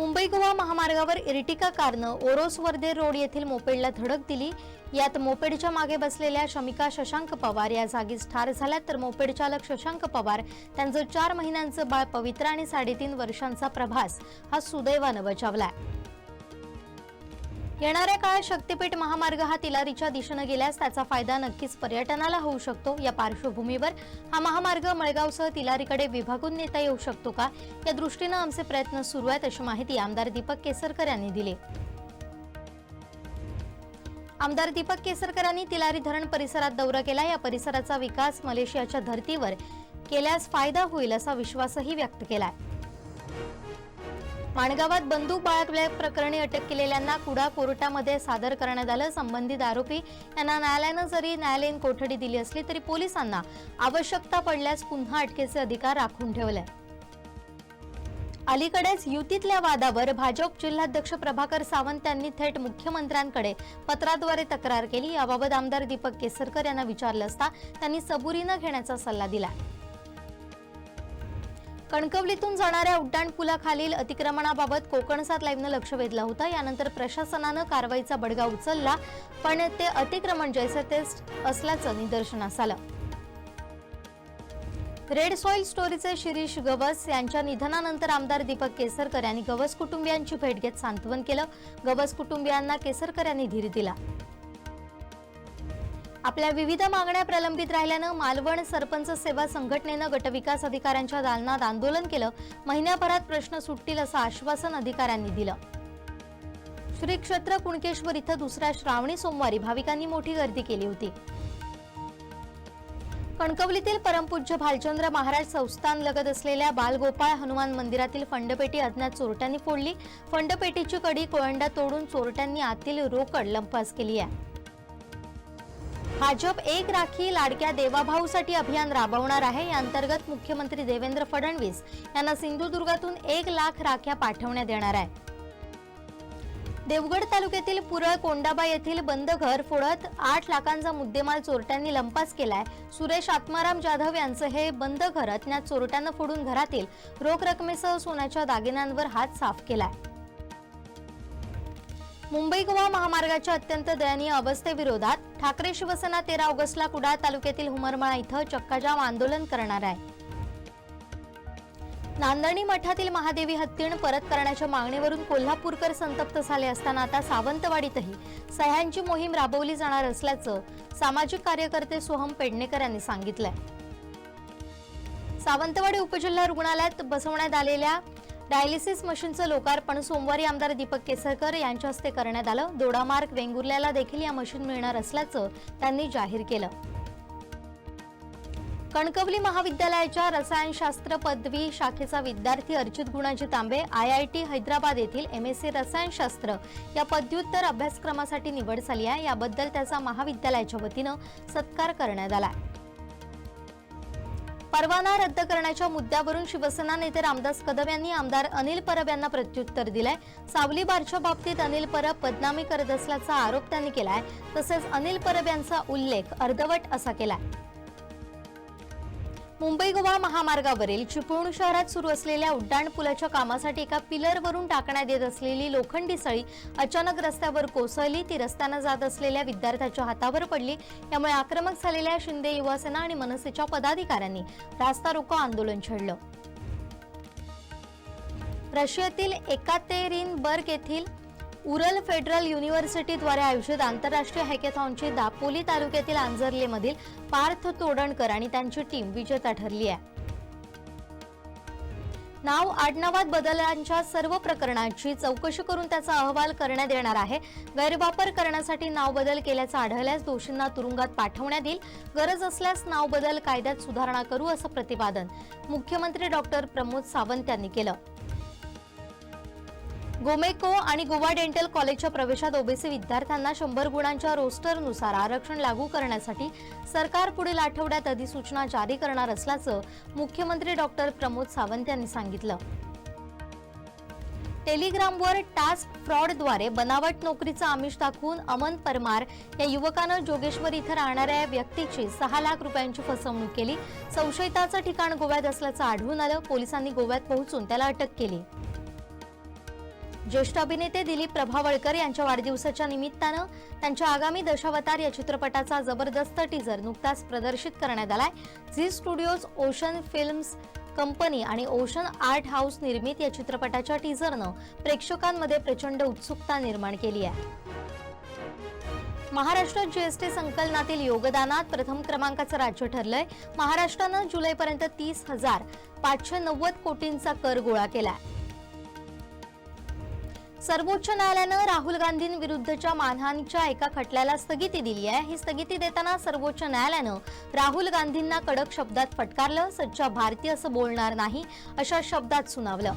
मुंबई गोवा महामार्गावर इर्टिका कारनं ओरोस वर्धे रोड येथील मोपेडला धडक दिली. यात मोपेडच्या मागे बसलेल्या शमिका शशांक पवार या जागीच ठार झाल्या तर मोपेड चालक शशांक पवार त्यांचं चार महिन्यांचं बाळ पवित्र आणि साडेतीन वर्षांचा प्रभास हा सुदैवानं बचावलाय येणाऱ्या काळात शक्तीपीठ महामार्ग हा तिलारीच्या दिशेनं गेल्यास त्याचा फायदा नक्कीच पर्यटनाला होऊ शकतो. या पार्श्वभूमीवर हा महामार्ग मळगावसह तिलारीकडे विभागून नेता येऊ शकतो का? या दृष्टीनं आमचे प्रयत्न सुरू आहेत अशी माहिती आमदार दीपक केसरकर यांनी दिली. आमदार दीपक केसरकर यांनी तिलारी धरण परिसरात दौरा केला. या परिसराचा विकास मलेशियाच्या धर्तीवर केल्यास फायदा होईल असा विश्वासही व्यक्त केलाय. माणगावात बंदूक बाळगल्या प्रकरणी अटक केलेल्यांना कुडा कोर्टामध्ये सादर करण्यात आलं. संबंधित आरोपी यांना न्यायालयानं जरी न्यायालयीन कोठडी दिली असली तरी पोलिसांना आवश्यकता पडल्यास पुन्हा अटकेचे अधिकार राखून ठेवले. अलीकडेच युतीतल्या वादावर भाजप जिल्हाध्यक्ष प्रभाकर सावंत यांनी थेट मुख्यमंत्र्यांकडे पत्राद्वारे तक्रार केली. याबाबत आमदार दीपक केसरकर यांना विचारलं असता त्यांनी सबुरीनं घेण्याचा सल्ला दिला. कणकवलीतून जाणाऱ्या उड्डाणपुलाखालील अतिक्रमणाबाबत कोकणसात लाईव्हनं लक्ष वेधला होता. यानंतर प्रशासनानं कारवाईचा बडगा उचलला पण ते अतिक्रमण जैसे तेच असल्याचं निदर्शनास आलं. रेड सॉइल स्टोरीचे शिरीष गवस यांच्या निधनानंतर आमदार दीपक केसरकर यांनी गवस कुटुंबियांची भेट घेत सांत्वन केलं. गवस कुटुंबियांना केसरकर यांनी धीर दिला. आपल्या विविध मागण्या प्रलंबित राहिल्यानं मालवण सरपंच सेवा संघटनेनं गटविकास अधिकाऱ्यांच्या दालनात आंदोलन केलं. महिन्याभरात प्रश्न सुटतील असं आश्वासन अधिकाऱ्यांनी दिलं. श्री क्षेत्र कुणकेश्वर इथं दुसऱ्या श्रावणी सोमवारी भाविकांनी मोठी गर्दी केली होती. कणकवलीतील परमपूज्य भालचंद्र महाराज संस्थान लगत असलेल्या बालगोपाळ हनुमान मंदिरातील फंडपेटी अज्ञात चोरट्यांनी फोडली. फंडपेटीची कडी कोळंडा तोडून चोरट्यांनी आतील रोकड लंपास केली आहे. भाजप एक राखी लाडक्या देवाभाऊसाठी अभियान राबवणार आहे. या अंतर्गत मुख्यमंत्री देवेंद्र फडणवीस यांना सिंधुदुर्गातून एक लाख राख्या पाठवण्यात येणार आहे. देवगड तालुक्यातील पुरळ कोंडाबा येथील बंद घर फोडत आठ लाखांचा मुद्देमाल चोरट्यांनी लंपास केलाय. सुरेश आत्माराम जाधव यांचं हे बंद घर अज्ञात चोरट्यानं फोडून घरातील रोख रकमेसह सोन्याच्या दागिन्यांवर हात साफ केलाय. मुंबई गोवा महामार्गाच्या अत्यंत दयनीय अवस्थेविरोधात ठाकरे शिवसेना तेरा ऑगस्टला कुडाळ तालुक्यातील हुमरमाळा इथं चक्काजाम आंदोलन करणार आहे. नांदणी मठातील महादेवी हत्तीण परत करण्याच्या मागणीवरून कोल्हापूरकर संतप्त झाले असताना आता सावंतवाडीतही सह्यांची मोहीम राबवली जाणार असल्याचं सामाजिक कार्यकर्ते सोहम पेडणेकर यांनी सांगितलंय. सावंतवाडी उपजिल्हा रुग्णालयात बसवण्यात आलेल्या डायलिसिस मशीनचं लोकार्पण सोमवारी आमदार दीपक केसरकर यांच्या हस्ते करण्यात आलं. दोडामार्ग वेंगुर्ल्याला देखील या मशीन मिळणार असल्याचं त्यांनी जाहीर केलं. कणकवली महाविद्यालयाच्या रसायनशास्त्र पदवी शाखेचा विद्यार्थी Archit Gunaji Tambe I I T Hyderabad येथील एम एस सी रसायनशास्त्र या पदव्युत्तर अभ्यासक्रमासाठी निवड झाली आहे. याबद्दल त्याचा महाविद्यालयाच्या वतीनं सत्कार करण्यात आला परवाना रद्द करण्याच्या मुद्द्यावरून शिवसेना नेते रामदास कदम यांनी आमदार अनिल परब यांना प्रत्युत्तर दिलंय. सावली बारच्या बाबतीत अनिल परब बदनामी करत असल्याचा आरोप त्यांनी केलाय. तसेच अनिल परब यांचा उल्लेख अर्धवट असा केलाय. मुंबई गोवा महामार्गावरील चिपळूण शहरात सुरू असलेल्या उड्डाण पुलाच्या कामासाठी एका पिलरवरून टाकण्यात येत असलेली लोखंडी सळी अचानक रस्त्यावर कोसळली. ती रस्त्यानं जात असलेल्या विद्यार्थ्याच्या हातावर पडली. यामुळे आक्रमक झालेल्या शिंदे युवासेना आणि मनसेच्या पदाधिकाऱ्यांनी रास्ता रोको आंदोलन छेडलं. रशियातील एकातेरिनबर्ग येथील उरल फेडरल युनिव्हर्सिटीद्वारे आयोजित आंतरराष्ट्रीय हॅकेथॉनची दापोली तालुक्यातील आंजर्लेमधील पार्थ तोडणकर आणि त्यांची टीम विजेता ठरली आहे. नाव आडनावात बदलांच्या सर्व प्रकरणांची चौकशी करून त्याचा अहवाल करण्यात येणार आहे. गैरवापर करण्यासाठी नाव बदल केल्याचं आढळल्यास दोषींना तुरुंगात पाठवण्यात येईल. गरज असल्यास नाव बदल कायद्यात सुधारणा करू असं प्रतिपादन मुख्यमंत्री डॉक्टर प्रमोद सावंत यांनी केलं. गोमेको आणि गोवा डेंटल कॉलेजच्या प्रवेशात ओबीसी विद्यार्थ्यांना शंभर गुणांच्या रोस्टरनुसार आरक्षण लागू करण्यासाठी सरकार पुढील आठवड्यात अधिसूचना जारी करणार असल्याचं मुख्यमंत्री डॉक्टर प्रमोद सावंत यांनी सांगितलं. टेलिग्रामवर टास्क फ्रॉडद्वारे बनावट नोकरीचं आमिष दाखवून अमन परमार या युवकानं जोगेश्वर इथं राहणाऱ्या व्यक्तीची सहा लाख रुपयांची फसवणूक केली. संशयिताचं ठिकाण गोव्यात असल्याचं आढळून आलं. पोलिसांनी गोव्यात पोहोचून त्याला अटक केली. ज्येष्ठ अभिनेते दिलीप प्रभावळकर यांच्या वाढदिवसाच्या निमित्तानं त्यांच्या आगामी दशावतार या चित्रपटाचा जबरदस्त टीझर नुकताच प्रदर्शित करण्यात आलाय. Zee studios Ocean Films company आणि ओशन आर्ट हाऊस निर्मित या चित्रपटाच्या टीझरनं प्रेक्षकांमध्ये प्रचंड उत्सुकता निर्माण केली आहे. महाराष्ट्रात जीएसटी संकलनातील योगदानात प्रथम क्रमांकाचं राज्य ठरलंय. महाराष्ट्रानं जुलैपर्यंत तीस हजार पाचशे नव्वद कोटींचा कर गोळा केलाय. सर्वोच्च न्यायालयानं राहुल गांधींविरुद्धच्या मानहानीच्या एका खटल्याला स्थगिती दिली आहे. ही स्थगिती देताना सर्वोच्च न्यायालयानं राहुल गांधींना कडक शब्दात फटकारलं. सच्चा भारतीय असं बोलणार नाही अशा शब्दात सुनावलं.